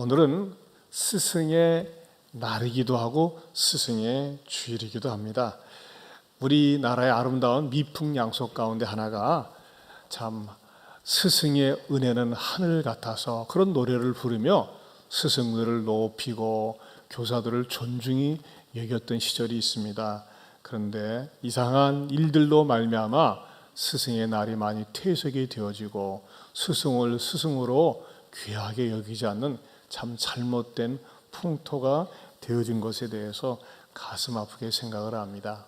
오늘은 스승의 날이기도 하고 스승의 주일이기도 합니다. 우리나라의 아름다운 미풍 양속 가운데 하나가 참 스승의 은혜는 하늘 같아서 그런 노래를 부르며 스승들을 높이고 교사들을 존중히 여겼던 시절이 있습니다. 그런데 이상한 일들로 말미암아 스승의 날이 많이 퇴색이 되어지고 스승을 스승으로 귀하게 여기지 않는 참 잘못된 풍토가 되어진 것에 대해서 가슴 아프게 생각을 합니다.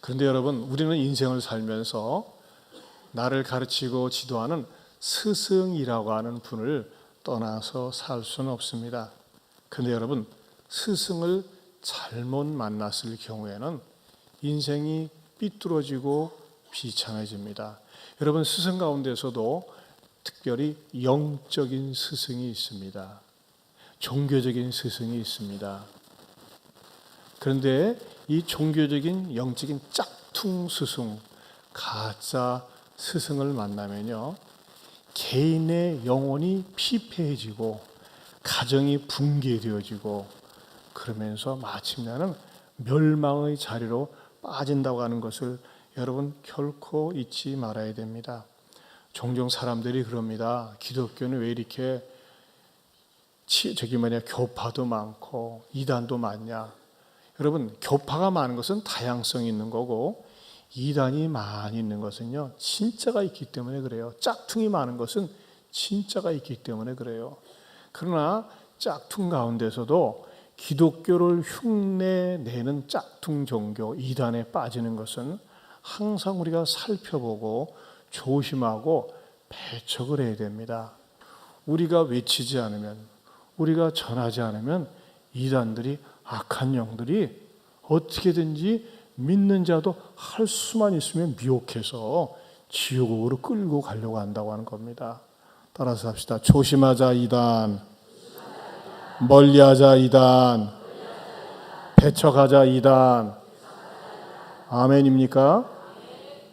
그런데 여러분, 우리는 인생을 살면서 나를 가르치고 지도하는 스승이라고 하는 분을 떠나서 살 수는 없습니다. 그런데 여러분, 스승을 잘못 만났을 경우에는 인생이 삐뚤어지고 비참해집니다. 여러분, 스승 가운데서도 특별히 영적인 스승이 있습니다. 종교적인 스승이 있습니다. 그런데 이 종교적인 영적인 짝퉁 스승, 가짜 스승을 만나면요. 개인의 영혼이 피폐해지고 가정이 붕괴되어지고 그러면서 마침내는 멸망의 자리로 빠진다고 하는 것을 여러분 결코 잊지 말아야 됩니다. 종종 사람들이 그럽니다. 기독교는 왜 이렇게 치, 저기 뭐냐 교파도 많고 이단도 많냐? 여러분 교파가 많은 것은 다양성이 있는 거고 이단이 많이 있는 것은요 진짜가 있기 때문에 그래요. 짝퉁이 많은 것은 진짜가 있기 때문에 그래요. 그러나 짝퉁 가운데서도 기독교를 흉내 내는 짝퉁 종교 이단에 빠지는 것은 항상 우리가 살펴보고 조심하고 배척을 해야 됩니다. 우리가 외치지 않으면 우리가 전하지 않으면 이단들이 악한 영들이 어떻게든지 믿는 자도 할 수만 있으면 미혹해서 지옥으로 끌고 가려고 한다고 하는 겁니다. 따라서 합시다. 조심하자 이단, 멀리하자 이단, 배척하자 이단. 아멘입니까?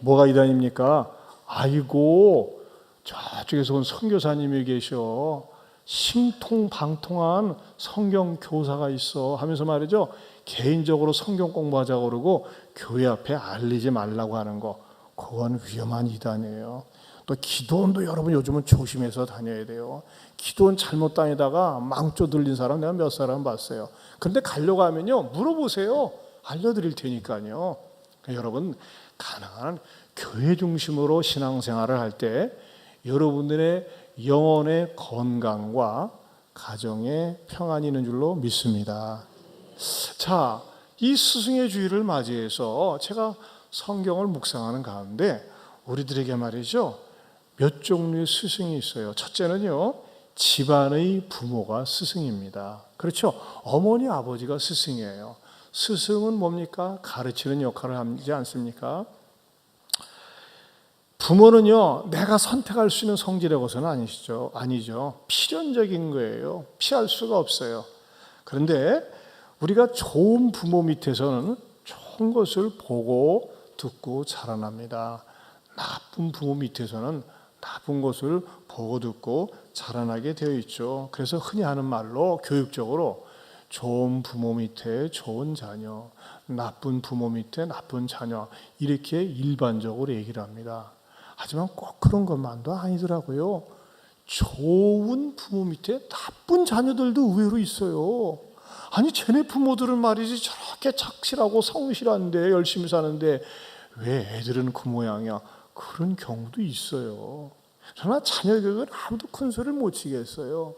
뭐가 이단입니까? 아이고 저쪽에서 온 선교사님이 계셔. 신통방통한 성경 교사가 있어 하면서 말이죠. 개인적으로 성경 공부하자고 그러고 교회 앞에 알리지 말라고 하는 거 그건 위험한 이단이에요. 또 기도원도 여러분 요즘은 조심해서 다녀야 돼요. 기도원 잘못 다니다가 망조 들린 사람 내가 몇 사람 봤어요. 근데 가려고 하면요 물어보세요. 알려드릴 테니까요. 여러분 가능한 교회 중심으로 신앙생활을 할 때 여러분들의 영혼의 건강과 가정의 평안이 있는 줄로 믿습니다. 자, 이 스승의 주의를 맞이해서 제가 성경을 묵상하는 가운데 우리들에게 말이죠. 몇 종류의 스승이 있어요. 첫째는요. 집안의 부모가 스승입니다. 그렇죠. 어머니, 아버지가 스승이에요. 스승은 뭡니까? 가르치는 역할을 하지 않습니까? 부모는요, 내가 선택할 수 있는 성질의 것은 아니시죠. 아니죠. 필연적인 거예요. 피할 수가 없어요. 그런데 우리가 좋은 부모 밑에서는 좋은 것을 보고 듣고 자라납니다. 나쁜 부모 밑에서는 나쁜 것을 보고 듣고 자라나게 되어 있죠. 그래서 흔히 하는 말로 교육적으로 좋은 부모 밑에 좋은 자녀, 나쁜 부모 밑에 나쁜 자녀 이렇게 일반적으로 얘기를 합니다. 하지만 꼭 그런 것만도 아니더라고요. 좋은 부모 밑에 나쁜 자녀들도 의외로 있어요. 아니 쟤네 부모들은 말이지 저렇게 착실하고 성실한데 열심히 사는데 왜 애들은 그 모양이야? 그런 경우도 있어요. 그러나 자녀 교육은 아무도 큰 소리를 못 치겠어요.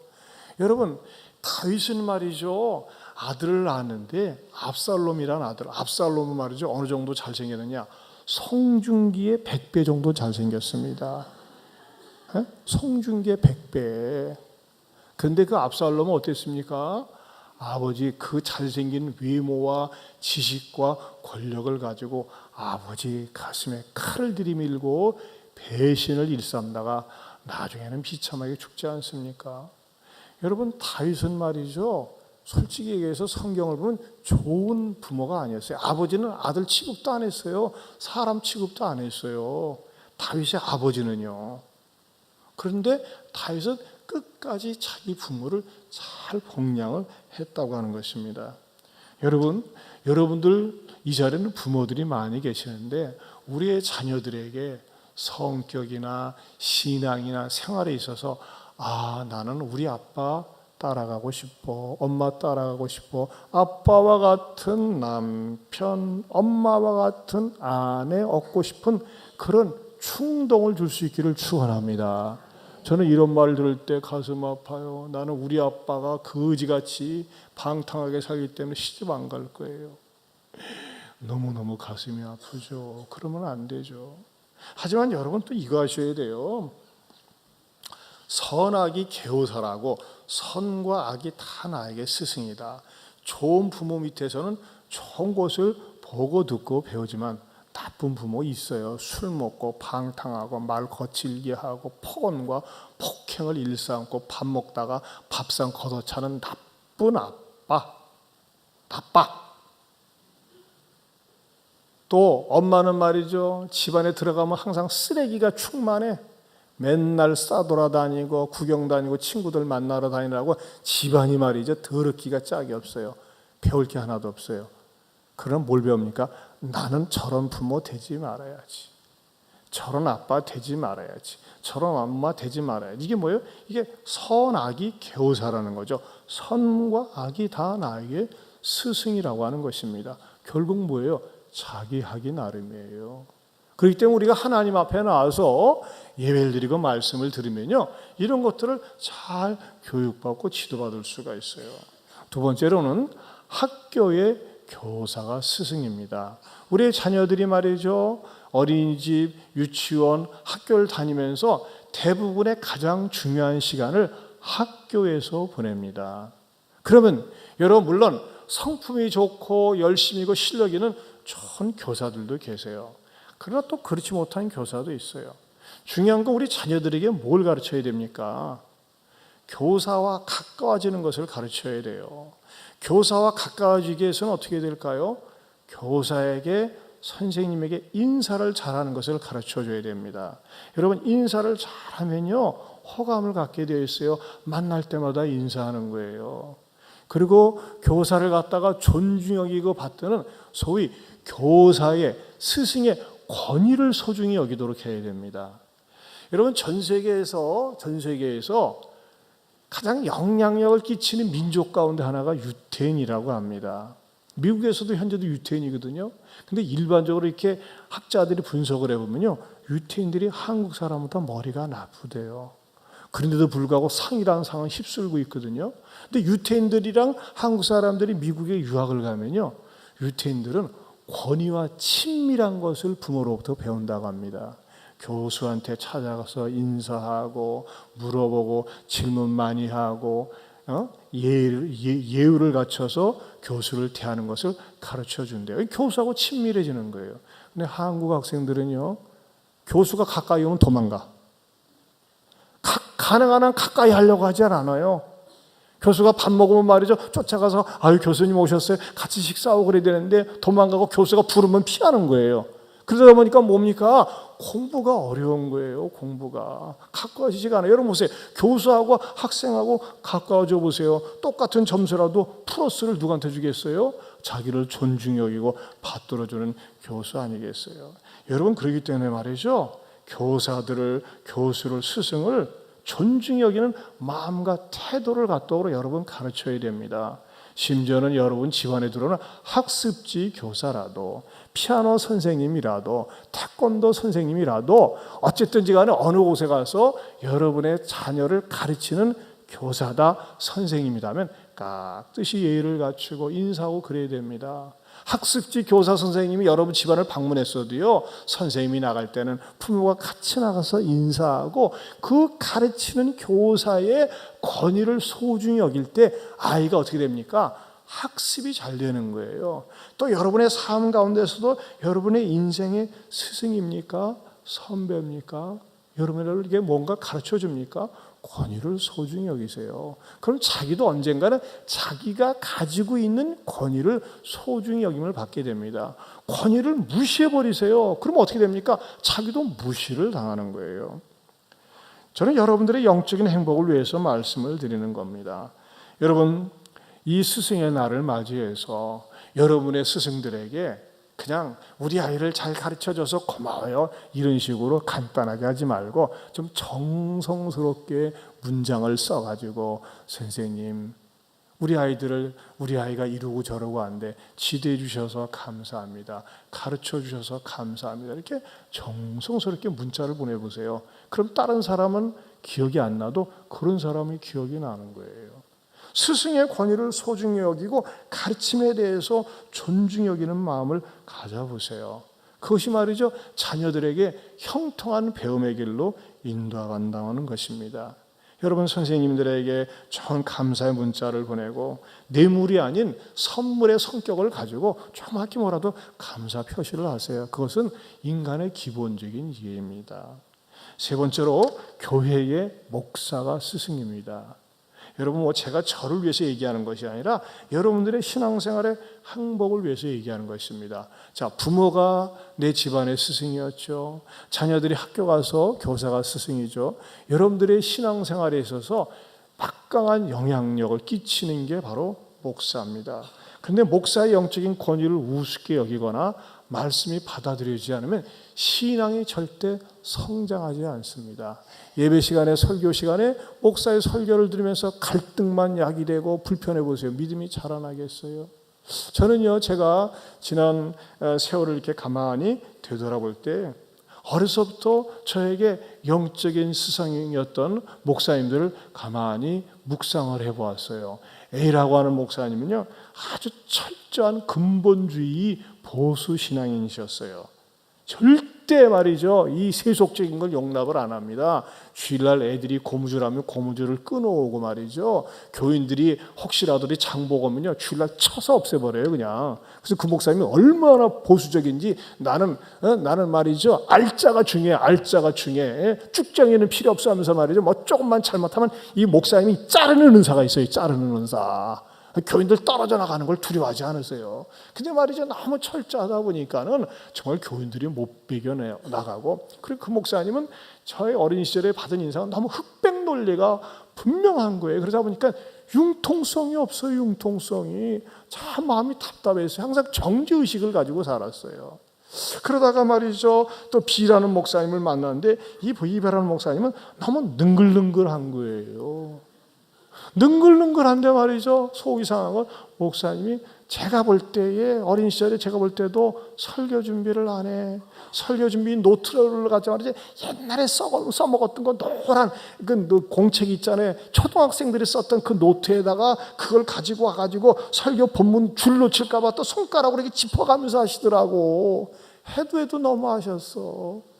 여러분 다윗은 말이죠 아들을 낳았는데 압살롬이란 아들 압살롬은 말이죠 어느 정도 잘생겼느냐 송중기의 100배 정도 잘생겼습니다. 에? 송중기의 100배. 근데 그 압살롬은 어땠습니까? 아버지 그 잘생긴 외모와 지식과 권력을 가지고 아버지 가슴에 칼을 들이밀고 배신을 일삼다가 나중에는 비참하게 죽지 않습니까? 여러분 다윗은 말이죠. 솔직히 얘기해서 성경을 보면 좋은 부모가 아니었어요. 아버지는 아들 취급도 안 했어요. 사람 취급도 안 했어요. 다윗의 아버지는요. 그런데 다윗은 끝까지 자기 부모를 잘 복양을 했다고 하는 것입니다. 여러분, 여러분들 이 자리에는 부모들이 많이 계시는데 우리의 자녀들에게 성격이나 신앙이나 생활에 있어서 아, 나는 우리 아빠 따라가고 싶어. 엄마 따라가고 싶어. 아빠와 같은 남편, 엄마와 같은 아내 얻고 싶은 그런 충동을 줄 수 있기를 축원합니다. 저는 이런 말을 들을 때 가슴 아파요. 나는 우리 아빠가 거지같이 방탕하게 살기 때문에 시집 안 갈 거예요. 너무너무 가슴이 아프죠. 그러면 안 되죠. 하지만 여러분 또 이거 하셔야 돼요. 선악이 개호사라고 선과 악이 다 나에게 스승이다. 좋은 부모 밑에서는 좋은 것을 보고 듣고 배우지만 나쁜 부모 있어요. 술 먹고 방탕하고 말 거칠게 하고 폭언과 폭행을 일삼고 밥 먹다가 밥상 걷어차는 나쁜 아빠. 나빠. 또 엄마는 말이죠. 집안에 들어가면 항상 쓰레기가 충만해. 맨날 싸돌아다니고 구경 다니고 친구들 만나러 다니라고 집안이 말이죠. 더럽기가 짝이 없어요. 배울 게 하나도 없어요. 그럼 뭘 배웁니까? 나는 저런 부모 되지 말아야지. 저런 아빠 되지 말아야지. 저런 엄마 되지 말아야지. 이게 뭐예요? 이게 선악이 교사라는 거죠. 선과 악이 다 나에게 스승이라고 하는 것입니다. 결국 뭐예요? 자기 하기 나름이에요. 그렇기 때문에 우리가 하나님 앞에 나와서 예배를 드리고 말씀을 들으면요. 이런 것들을 잘 교육받고 지도받을 수가 있어요. 두 번째로는 학교의 교사가 스승입니다. 우리의 자녀들이 말이죠. 어린이집, 유치원, 학교를 다니면서 대부분의 가장 중요한 시간을 학교에서 보냅니다. 그러면 여러분 물론 성품이 좋고 열심히고 실력 있는 좋은 교사들도 계세요. 그러나 또 그렇지 못한 교사도 있어요. 중요한 건 우리 자녀들에게 뭘 가르쳐야 됩니까? 교사와 가까워지는 것을 가르쳐야 돼요. 교사와 가까워지기 위해서는 어떻게 될까요? 교사에게 선생님에게 인사를 잘하는 것을 가르쳐 줘야 됩니다. 여러분 인사를 잘하면요 호감을 갖게 되어 있어요. 만날 때마다 인사하는 거예요. 그리고 교사를 갖다가 존중 여기고 받드는 소위 교사의 스승의 권위를 소중히 여기도록 해야 됩니다. 여러분 전 세계에서 전 세계에서 가장 영향력을 끼치는 민족 가운데 하나가 유태인이라고 합니다. 미국에서도 현재도 유태인이거든요. 근데 일반적으로 이렇게 학자들이 분석을 해보면요. 유태인들이 한국 사람보다 머리가 나쁘대요. 그런데도 불구하고 상이라는 상은 휩쓸고 있거든요. 근데 유태인들이랑 한국 사람들이 미국에 유학을 가면요. 유태인들은 권위와 친밀한 것을 부모로부터 배운다고 합니다. 교수한테 찾아가서 인사하고 물어보고 질문 많이 하고 어? 예를, 예, 우를 갖춰서 교수를 대하는 것을 가르쳐 준대요. 교수하고 친밀해지는 거예요. 근데 한국 학생들은요, 교수가 가까이 오면 도망가. 가, 가능한 한 가까이 하려고 하지 않아요. 교수가 밥 먹으면 말이죠. 쫓아가서, 아유, 교수님 오셨어요. 같이 식사하고 그래야 되는데 도망가고 교수가 부르면 피하는 거예요. 그러다 보니까 뭡니까? 공부가 어려운 거예요. 공부가 가까워지지가 않아요. 여러분 보세요. 교수하고 학생하고 가까워져 보세요. 똑같은 점수라도 플러스를 누구한테 주겠어요? 자기를 존중 여기고 받들어주는 교수 아니겠어요? 여러분 그러기 때문에 말이죠. 교사들을 교수를 스승을 존중 여기는 마음과 태도를 갖도록 여러분 가르쳐야 됩니다. 심지어는 여러분 집안에 들어오는 학습지 교사라도 피아노 선생님이라도 태권도 선생님이라도 어쨌든지 간에 어느 곳에 가서 여러분의 자녀를 가르치는 교사다 선생님이라면 깍듯이 예의를 갖추고 인사하고 그래야 됩니다. 학습지 교사 선생님이 여러분 집안을 방문했어도요, 선생님이 나갈 때는 부모가 같이 나가서 인사하고 그 가르치는 교사의 권위를 소중히 여길 때 아이가 어떻게 됩니까? 학습이 잘 되는 거예요. 또 여러분의 삶 가운데서도 여러분의 인생의 스승입니까? 선배입니까? 여러분에게 뭔가 가르쳐 줍니까? 권위를 소중히 여기세요. 그럼 자기도 언젠가는 자기가 가지고 있는 권위를 소중히 여김을 받게 됩니다. 권위를 무시해 버리세요. 그럼 어떻게 됩니까? 자기도 무시를 당하는 거예요. 저는 여러분들의 영적인 행복을 위해서 말씀을 드리는 겁니다. 여러분, 이 스승의 날을 맞이해서 여러분의 스승들에게 그냥 우리 아이를 잘 가르쳐 줘서 고마워요. 이런 식으로 간단하게 하지 말고 좀 정성스럽게 문장을 써 가지고 선생님 우리 아이들을 우리 아이가 이러고 저러고 하는데 지도해 주셔서 감사합니다. 가르쳐 주셔서 감사합니다. 이렇게 정성스럽게 문자를 보내 보세요. 그럼 다른 사람은 기억이 안 나도 그런 사람이 기억이 나는 거예요. 스승의 권위를 소중히 여기고 가르침에 대해서 존중히 여기는 마음을 가져보세요. 그것이 말이죠. 자녀들에게 형통한 배움의 길로 인도한다는 것입니다. 여러분 선생님들에게 좋은 감사의 문자를 보내고 뇌물이 아닌 선물의 성격을 가지고 조그맣게 뭐라도 감사 표시를 하세요. 그것은 인간의 기본적인 이해입니다. 세 번째로 교회의 목사가 스승입니다. 여러분 뭐 제가 저를 위해서 얘기하는 것이 아니라 여러분들의 신앙생활의 행복을 위해서 얘기하는 것입니다. 자, 부모가 내 집안의 스승이었죠. 자녀들이 학교 가서 교사가 스승이죠. 여러분들의 신앙생활에 있어서 막강한 영향력을 끼치는 게 바로 목사입니다. 근데 목사의 영적인 권위를 우습게 여기거나 말씀이 받아들여지지 않으면 신앙이 절대 성장하지 않습니다. 예배 시간에 설교 시간에 목사의 설교를 들으면서 갈등만 야기되고 불편해 보세요. 믿음이 자라나겠어요? 저는요, 제가 지난 어, 세월을 이렇게 가만히 되돌아볼 때 어려서부터 저에게 영적인 스승이었던 목사님들을 가만히 묵상을 해보았어요. A라고 하는 목사님은요, 아주 철저한 근본주의 보수 신앙인이셨어요. 절대 말이죠. 이 세속적인 걸 용납을 안 합니다. 주일날 애들이 고무줄하면 고무줄을 끊어오고 말이죠. 교인들이 혹시라도 장복 오면요. 주일날 쳐서 없애버려요. 그냥. 그래서 그 목사님이 얼마나 보수적인지 나는, 어? 나는 말이죠. 알자가 중요해. 알자가 중요해. 쭉정이는 필요 없어 하면서 말이죠. 뭐 조금만 잘못하면 이 목사님이 자르는 은사가 있어요. 자르는 은사. 교인들 떨어져 나가는 걸 두려워하지 않으세요. 근데 말이죠. 너무 철저하다 보니까는 정말 교인들이 못 배겨 나가고 그리고 그 목사님은 저의 어린 시절에 받은 인상은 너무 흑백 논리가 분명한 거예요. 그러다 보니까 융통성이 없어요. 융통성이 참 마음이 답답해서 항상 정지 의식을 가지고 살았어요. 그러다가 말이죠. 또 B라는 목사님을 만났는데 이 B라는 목사님은 너무 능글능글한 거예요. 능글능글한데 말이죠. 속이 상한 건 목사님이 제가 볼 때에 어린 시절에 제가 볼 때도 설교 준비를 안 해. 설교 준비 노트를 가져 말이지 옛날에 써, 써먹었던 거 노란 그 공책 있잖아요. 초등학생들이 썼던 그 노트에다가 그걸 가지고 와가지고 설교 본문 줄 놓칠까봐 또 손가락으로 이렇게 짚어가면서 하시더라고. 해도 해도 너무 하셨어.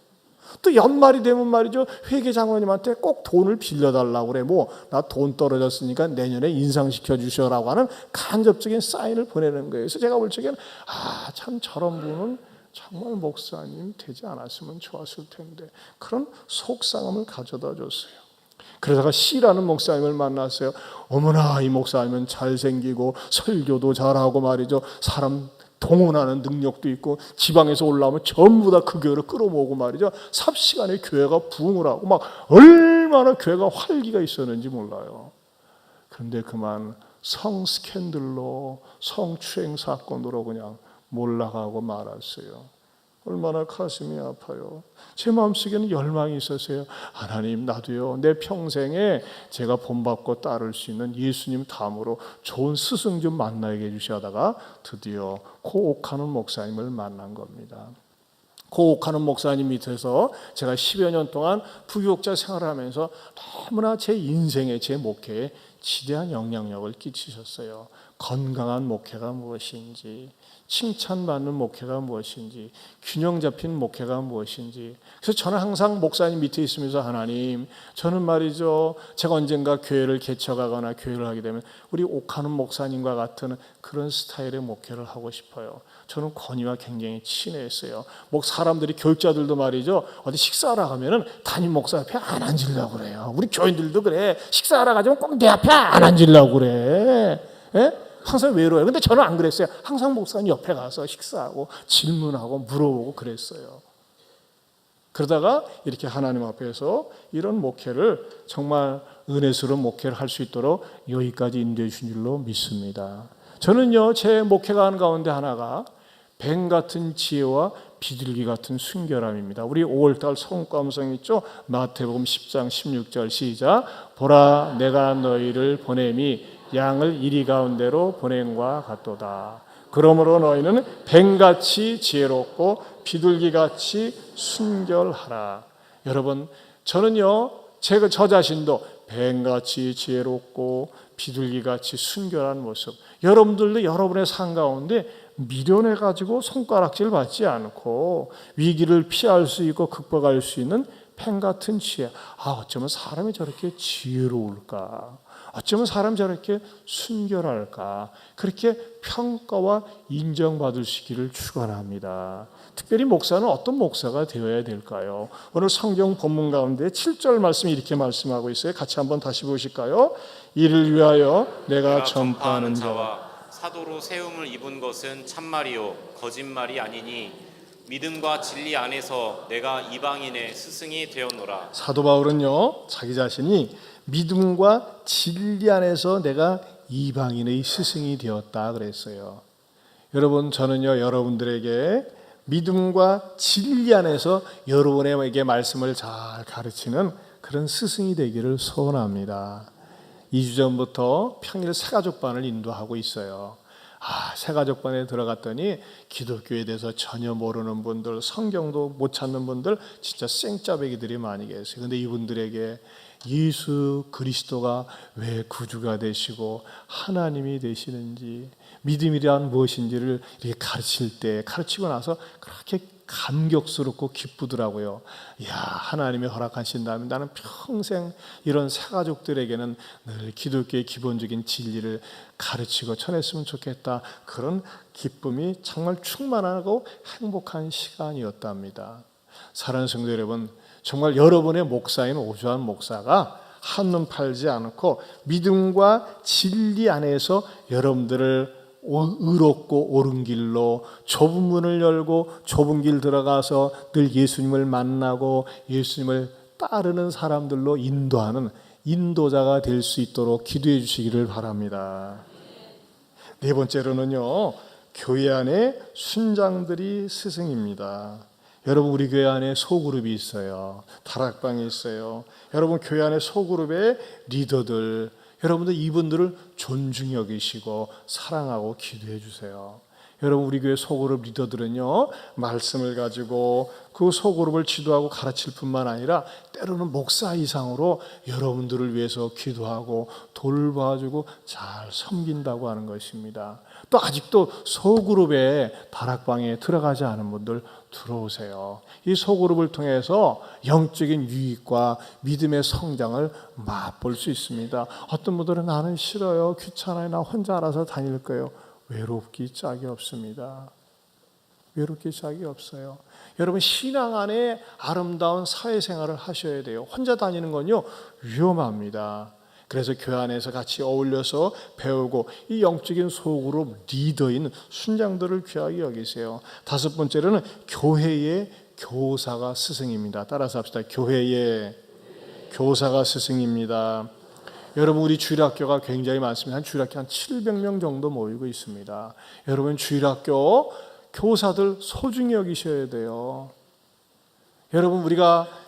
또 연말이 되면 말이죠. 회계장모님한테 꼭 돈을 빌려달라고 그래. 뭐, 나 돈 떨어졌으니까 내년에 인상시켜 주셔라고 하는 간접적인 사인을 보내는 거예요. 그래서 제가 볼 적에는, 아, 참 저런 분은 정말 목사님 되지 않았으면 좋았을 텐데. 그런 속상함을 가져다 줬어요. 그러다가 C라는 목사님을 만났어요. 어머나, 이 목사님은 잘생기고 설교도 잘하고 말이죠. 사람 동원하는 능력도 있고 지방에서 올라오면 전부 다 그 교회를 끌어모으고 말이죠. 삽시간에 교회가 부흥을 하고 막 얼마나 교회가 활기가 있었는지 몰라요. 그런데 그만 성 스캔들로 성추행 사건으로 그냥 몰락하고 말았어요. 얼마나 가슴이 아파요. 제 마음속에는 열망이 있었어요. 하나님, 나도요, 내 평생에 제가 본받고 따를 수 있는 예수님 다음으로 좋은 스승 좀 만나게 해주시다가 드디어 고옥하는 목사님을 만난 겁니다. 고옥하는 목사님 밑에서 제가 10여 년 동안 부교육자 생활을 하면서 너무나 제 인생에, 제 목회에 지대한 영향력을 끼치셨어요. 건강한 목회가 무엇인지, 칭찬받는 목회가 무엇인지, 균형 잡힌 목회가 무엇인지. 그래서 저는 항상 목사님 밑에 있으면서 하나님, 저는 말이죠. 제가 언젠가 교회를 개척하거나 교회를 하게 되면 우리 옥하는 목사님과 같은 그런 스타일의 목회를 하고 싶어요. 저는 권위와 굉장히 친했어요. 목 사람들이 교육자들도 말이죠. 어디 식사하러 가면은 담임 목사 앞에 안 앉으려고 그래요. 우리 교인들도 그래. 식사하러 가자면 꼭 내 앞에 안 앉으려고 그래. 예? 항상 외로워요. 근데 저는 안 그랬어요. 항상 목사님 옆에 가서 식사하고 질문하고 물어보고 그랬어요. 그러다가 이렇게 하나님 앞에서 이런 목회를 정말 은혜스러운 목회를 할 수 있도록 여기까지 인도해 주신 줄로 믿습니다. 저는요, 제 목회가 하는 가운데 하나가 뱀 같은 지혜와 비둘기 같은 순결함입니다. 우리 5월달 성감성 있죠? 마태복음 10장 16절 시작. 보라, 내가 너희를 보냄이 양을 이리 가운데로 보냄과 같도다. 그러므로 너희는 뱀같이 지혜롭고 비둘기같이 순결하라. 여러분, 저는요, 제가 저 자신도 뱀같이 지혜롭고 비둘기같이 순결한 모습. 여러분들도 여러분의 삶 가운데 미련해 가지고 손가락질 받지 않고 위기를 피할 수 있고 극복할 수 있는 펜 같은 지혜. 아, 어쩌면 사람이 저렇게 지혜로울까? 어쩌면 사람 저렇게 순결할까? 그렇게 평가와 있기를 축원합니다. 특별히 목사는 어떤 목사가 되어야 될까요? 오늘 성경 본문 가운데 7절 말씀이 이렇게 말씀하고 있어요. 같이 한번 다시 보실까요? 이를 위하여 내가 전파하는 자와 사도로 세움을 입은 것은 참말이요 거짓말이 아니니 믿음과 진리 안에서 내가 이방인의 스승이 되었노라. 사도 바울은요 자기 자신이 믿음과 진리 안에서 내가 이방인의 스승이 되었다 그랬어요. 여러분 저는요 여러분들에게 믿음과 진리 안에서 여러분에게 말씀을 잘 가르치는 그런 스승이 되기를 소원합니다. 2주 전부터 평일 새가족반을 인도하고 있어요. 아, 새가족반에 들어갔더니 기독교에 대해서 전혀 모르는 분들, 성경도 못 찾는 분들, 진짜 쌩짜배기들이 많이 계세요. 근데 이분들에게 예수 그리스도가 왜 구주가 되시고 하나님이 되시는지 믿음이란 무엇인지를 이렇게 가르칠 때 가르치고 나서 그렇게 감격스럽고 기쁘더라고요. 야 하나님이 허락하신다면 나는 평생 이런 새가족들에게는 늘 기독교의 기본적인 진리를 가르치고 전했으면 좋겠다. 그런 기쁨이 정말 충만하고 행복한 시간이었답니다. 사랑하는 성도 여러분, 정말 여러분의 목사인 오주환 목사가 한눈 팔지 않고 믿음과 진리 안에서 여러분들을 의롭고 옳은 길로 좁은 문을 열고 좁은 길 들어가서 늘 예수님을 만나고 예수님을 따르는 사람들로 인도하는 인도자가 될 수 있도록 기도해 주시기를 바랍니다. 네 번째로는요, 교회 안에 순장들이 스승입니다. 여러분 우리 교회 안에 소그룹이 있어요. 다락방이 있어요. 여러분 교회 안에 소그룹의 리더들 여러분들 이분들을 존중 여기시고 사랑하고 기도해 주세요. 여러분 우리 교회 소그룹 리더들은요 말씀을 가지고 그 소그룹을 지도하고 가르칠 뿐만 아니라 때로는 목사 이상으로 여러분들을 위해서 기도하고 돌봐주고 잘 섬긴다고 하는 것입니다. 또 아직도 소그룹에 다락방에 들어가지 않은 분들 들어오세요. 이 소그룹을 통해서 영적인 유익과 믿음의 성장을 맛볼 수 있습니다. 어떤 분들은 나는 싫어요. 귀찮아요. 나 혼자 알아서 다닐 거예요. 외롭기 짝이 없습니다. 외롭기 짝이 없어요. 여러분 신앙 안에 아름다운 사회생활을 하셔야 돼요. 혼자 다니는 건요 위험합니다. 그래서 교회 안에서 같이 어울려서 배우고 이 영적인 소그룹 리더인 순장들을 귀하게 여기세요. 다섯 번째로는 교회의 교사가 스승입니다. 따라서 합시다. 교회의 교사가 스승입니다. 여러분 우리 주일학교가 굉장히 많습니다. 한 주일학교 한 700명 정도 모이고 있습니다. 여러분 주일학교 교사들 소중히 여기셔야 돼요. 여러분 우리가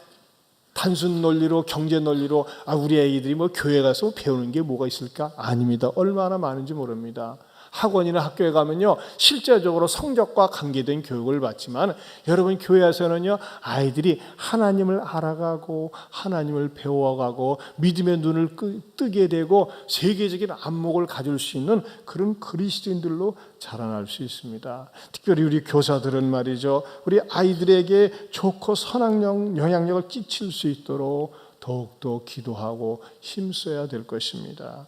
단순 논리로 경제 논리로 아 우리 아이들이 뭐 교회 가서 배우는 게 뭐가 있을까? 아닙니다. 얼마나 많은지 모릅니다. 학원이나 학교에 가면요 실제적으로 성적과 관계된 교육을 받지만 여러분 교회에서는요 아이들이 하나님을 알아가고 하나님을 배워가고 믿음의 눈을 뜨게 되고 세계적인 안목을 가질 수 있는 그런 그리스도인들로 자라날 수 있습니다. 특별히 우리 교사들은 말이죠 우리 아이들에게 좋고 선한 영향력을 끼칠 수 있도록 더욱더 기도하고 힘써야 될 것입니다.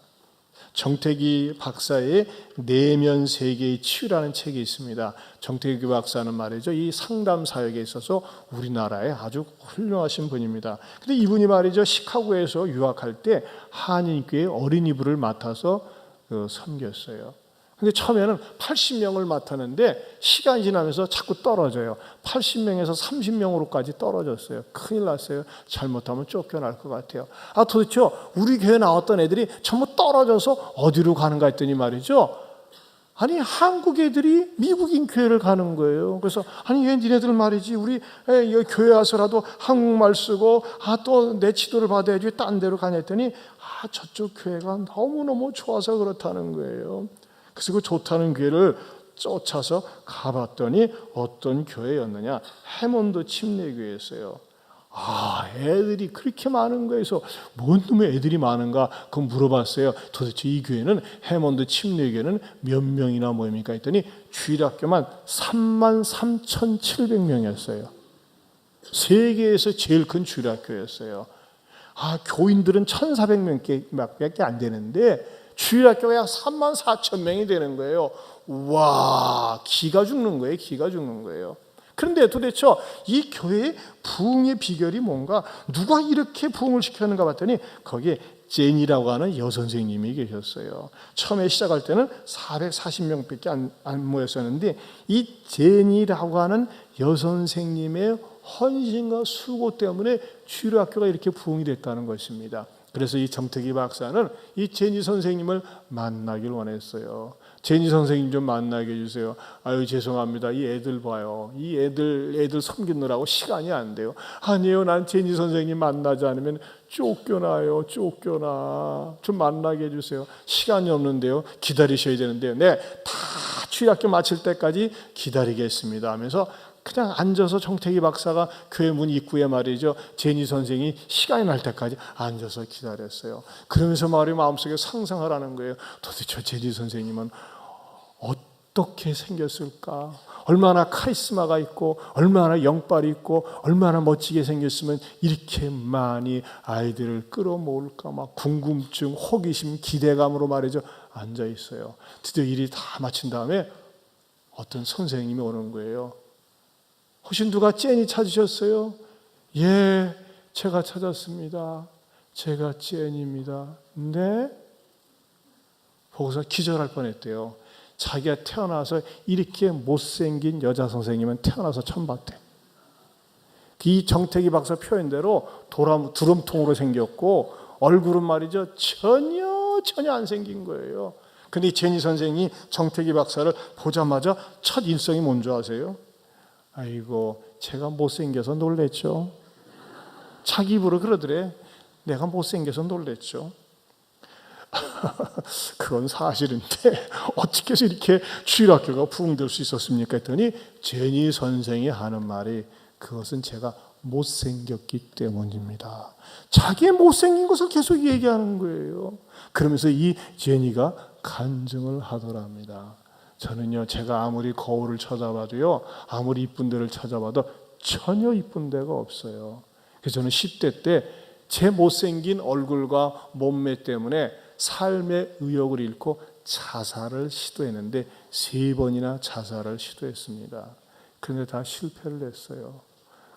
정태기 박사의 내면 세계의 치유라는 책이 있습니다. 정태기 박사는 말이죠. 이 상담 사역에 있어서 우리나라에 아주 훌륭하신 분입니다. 근데 이분이 말이죠. 시카고에서 유학할 때 한인교회 어린이부를 맡아서 그 섬겼어요. 근데 처음에는 80명을 맡았는데 시간이 지나면서 자꾸 떨어져요. 80명에서 30명으로까지 떨어졌어요. 큰일 났어요. 잘못하면 쫓겨날 것 같아요. 아 도대체 우리 교회 나왔던 애들이 전부 떨어져서 어디로 가는가 했더니 말이죠. 아니 한국 애들이 미국인 교회를 가는 거예요. 그래서 아니 얘 니네들 말이지 우리 에, 교회 와서라도 한국말 쓰고 아 또 내 지도를 받아야지 딴 데로 가냐 했더니 아 저쪽 교회가 너무너무 좋아서 그렇다는 거예요. 그래서 그 좋다는 교회를 쫓아서 가봤더니 어떤 교회였느냐 해몬드 침례교회였어요. 아, 애들이 그렇게 많은 거에서 뭔 놈의 애들이 많은가? 그 물어봤어요. 도대체 이 교회는 해몬드 침례교회는 몇 명이나 모입니까? 했더니 주일학교만 3만 3,700명이었어요. 세계에서 제일 큰 주일학교였어요. 아, 교인들은 1,400명밖에 안 되는데 주일학교가 약 3만 4천 명이 되는 거예요. 와, 기가 죽는 거예요. 기가 죽는 거예요. 그런데 도대체 이 교회의 부흥의 비결이 뭔가 누가 이렇게 부흥을 시켰는가 봤더니 거기에 제니라고 하는 여선생님이 계셨어요. 처음에 시작할 때는 440명 밖에 안, 안 모였었는데 이 제니라고 하는 여선생님의 헌신과 수고 때문에 주일학교가 이렇게 부흥이 됐다는 것입니다. 그래서 이 정택이 박사는 이 제니 선생님을 만나길 원했어요. 제니 선생님 좀 만나게 해주세요. 아유 죄송합니다. 이 애들 봐요. 이 애들 애들 섬기느라고 시간이 안 돼요. 아니에요. 난 제니 선생님 만나지 않으면 쫓겨나요. 쫓겨나. 좀 만나게 해주세요. 시간이 없는데요. 기다리셔야 되는데요. 네, 다 주일학교 마칠 때까지 기다리겠습니다. 하면서 그냥 앉아서 정태기 박사가 교회 문 입구에 말이죠. 제니 선생이 시간이 날 때까지 앉아서 기다렸어요. 그러면서 말이 마음속에 상상을 하는 거예요. 도대체 제니 선생님은 어떻게 생겼을까? 얼마나 카리스마가 있고 얼마나 영빨이 있고 얼마나 멋지게 생겼으면 이렇게 많이 아이들을 끌어모을까 막 궁금증, 호기심, 기대감으로 말이죠. 앉아 있어요. 드디어 일이 다 마친 다음에 어떤 선생님이 오는 거예요. 혹시 누가 제니 찾으셨어요? 예, 제가 찾았습니다. 제가 제니입니다. 네? 보고서 기절할 뻔했대요. 자기가 태어나서 이렇게 못생긴 여자 선생님은 태어나서 처음 봤대. 이 정태기 박사 표현대로 도람, 두럼통으로 생겼고 얼굴은 말이죠 전혀 전혀 안 생긴 거예요. 근데 이 제니 선생이 정태기 박사를 보자마자 첫 인성이 뭔지 아세요? 아이고 제가 못생겨서 놀랬죠. 자기 입으로 그러더래. 내가 못생겨서 놀랬죠. 그건 사실인데 어떻게 해서 이렇게 주일학교가 부흥될 수 있었습니까? 했더니 제니 선생이 하는 말이 그것은 제가 못생겼기 때문입니다. 자기의 못생긴 것을 계속 얘기하는 거예요. 그러면서 이 제니가 간증을 하더랍니다. 저는요, 제가 아무리 거울을 찾아봐도요, 아무리 이쁜 데를 찾아봐도 전혀 이쁜 데가 없어요. 그래서 저는 10대 때 제 못생긴 얼굴과 몸매 때문에 삶의 의욕을 잃고 자살을 시도했는데 세 번이나 자살을 시도했습니다. 그런데 다 실패를 했어요.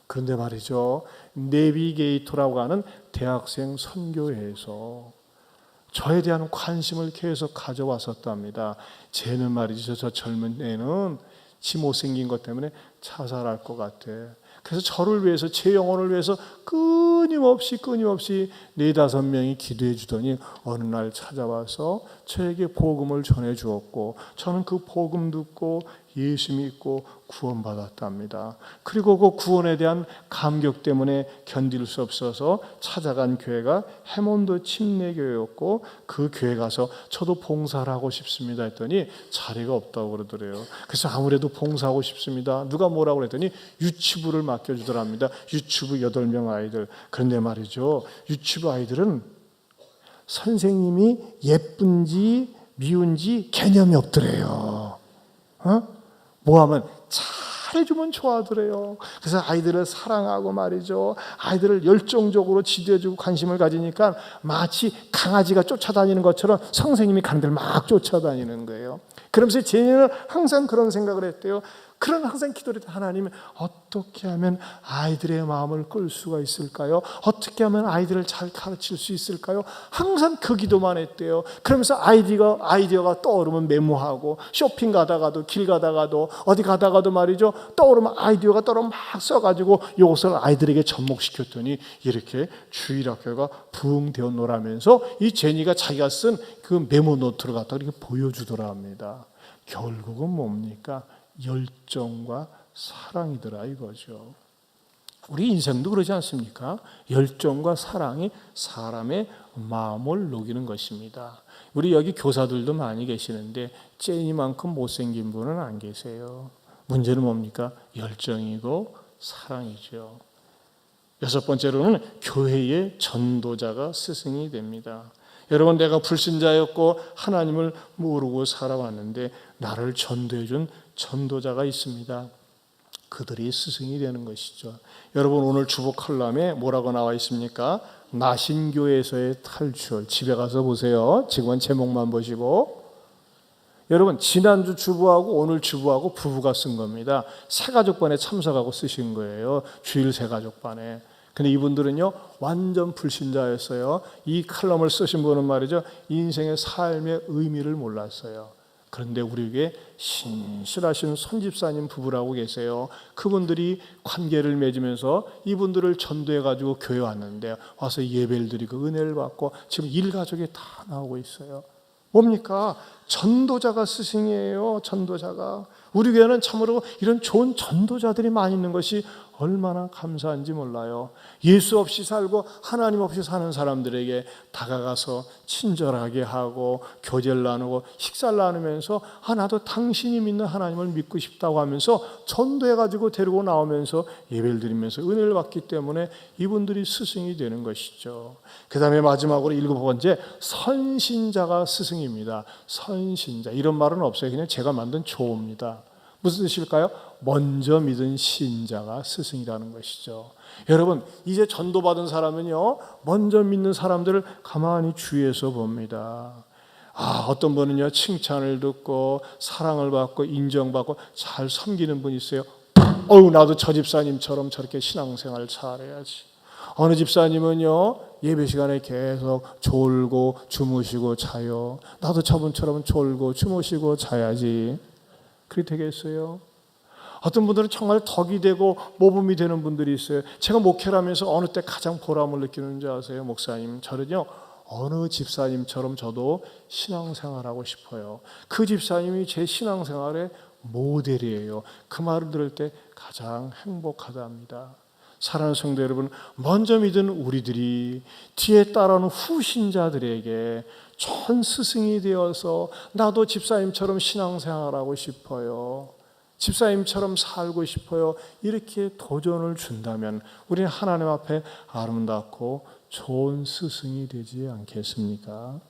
그런데 말이죠. 내비게이터라고 하는 대학생 선교회에서 저에 대한 관심을 계속 가져왔었답니다. 쟤는 말이죠. 저 젊은 애는 지 못생긴 것 때문에 자살할 것 같아. 그래서 저를 위해서 제 영혼을 위해서 끊임없이 끊임없이 네다섯 명이 기도해 주더니 어느 날 찾아와서 저에게 복음을 전해 주었고 저는 그 복음 듣고 예수 믿고 구원받았답니다. 그리고 그 구원에 대한 감격 때문에 견딜 수 없어서 찾아간 교회가 해몬드 침례교회였고 그 교회 가서 저도 봉사를 하고 싶습니다 했더니 자리가 없다고 그러더래요. 그래서 아무래도 봉사하고 싶습니다. 누가 뭐라고 그랬더니 유치부를 맡겨주더랍니다. 유치부 8명 아이들. 그런데 말이죠. 유치부 아이들은 선생님이 예쁜지 미운지 개념이 없더래요. 어? 뭐 하면 잘해주면 좋아하더래요. 그래서 아이들을 사랑하고 말이죠. 아이들을 열정적으로 지도해주고 관심을 가지니까 마치 강아지가 쫓아다니는 것처럼 선생님이 데를 막 쫓아다니는 거예요. 그러면서 제니는 항상 그런 생각을 했대요. 그런 항상 기도를 때 하나님 어떻게 하면 아이들의 마음을 끌 수가 있을까요? 어떻게 하면 아이들을 잘 가르칠 수 있을까요? 항상 그 기도만 했대요. 그러면서 아이디가 아이디어가 떠오르면 메모하고 쇼핑 가다가도 길 가다가도 어디 가다가도 말이죠 떠오르면 아이디어가 떠오르면 막 써가지고 이것을 아이들에게 접목시켰더니 이렇게 주일학교가 부흥되어 노라면서 이 제니가 자기가 쓴 그 메모 노트를 갖다 이렇게 보여주더라 합니다. 결국은 뭡니까? 열정과 사랑이더라 이거죠. 우리 인생도 그러지 않습니까? 열정과 사랑이 사람의 마음을 녹이는 것입니다. 우리 여기 교사들도 많이 계시는데 제니만큼 못생긴 분은 안 계세요. 문제는 뭡니까? 열정이고 사랑이죠. 여섯 번째로는 교회의 전도자가 스승이 됩니다. 여러분 내가 불신자였고 하나님을 모르고 살아왔는데 나를 전도해 준 전도자가 있습니다. 그들이 스승이 되는 것이죠. 여러분 오늘 주보 칼럼에 뭐라고 나와 있습니까? 나신교에서의 탈출. 집에 가서 보세요. 지금은 제목만 보시고 여러분 지난주 주부하고 오늘 주부하고 부부가 쓴 겁니다. 새가족반에 참석하고 쓰신 거예요. 주일 새가족반에. 근데 이분들은요 완전 불신자였어요. 이 칼럼을 쓰신 분은 말이죠 인생의 삶의 의미를 몰랐어요. 그런데 우리에게 신실하신 손집사님 부부라고 계세요. 그분들이 관계를 맺으면서 이분들을 전도해 가지고 교회 왔는데 와서 예배를 드리고 은혜를 받고 지금 일가족이 다 나오고 있어요. 뭡니까? 전도자가 스승이에요. 전도자가. 우리 교회는 참으로 이런 좋은 전도자들이 많이 있는 것이 얼마나 감사한지 몰라요. 예수 없이 살고 하나님 없이 사는 사람들에게 다가가서 친절하게 하고 교제를 나누고 식사를 나누면서 아 나도 당신이 믿는 하나님을 믿고 싶다고 하면서 전도해 가지고 데리고 나오면서 예배를 드리면서 은혜를 받기 때문에 이분들이 스승이 되는 것이죠. 그다음에 마지막으로 일곱 번째 선신자가 스승입니다. 선신자 이런 말은 없어요. 그냥 제가 만든 조어입니다. 무슨 뜻일까요? 먼저 믿은 신자가 스승이라는 것이죠. 여러분, 이제 전도받은 사람은요, 먼저 믿는 사람들을 가만히 주위에서 봅니다. 아, 어떤 분은요, 칭찬을 듣고, 사랑을 받고, 인정받고, 잘 섬기는 분이 있어요. 어우, 나도 저 집사님처럼 저렇게 신앙생활 잘해야지. 어느 집사님은요, 예배 시간에 계속 졸고, 주무시고, 자요. 나도 저분처럼 졸고, 주무시고, 자야지. 그렇게 되겠어요? 어떤 분들은 정말 덕이 되고 모범이 되는 분들이 있어요. 제가 목회를 하면서 어느 때 가장 보람을 느끼는지 아세요? 목사님. 저는요, 어느 집사님처럼 저도 신앙생활하고 싶어요. 그 집사님이 제 신앙생활의 모델이에요. 그 말을 들을 때 가장 행복하답니다. 사랑하는 성도 여러분, 먼저 믿은 우리들이 뒤에 따라오는 후신자들에게 전 스승이 되어서 나도 집사님처럼 신앙생활하고 싶어요. 집사님처럼 살고 싶어요. 이렇게 도전을 준다면 우리는 하나님 앞에 아름답고 좋은 스승이 되지 않겠습니까?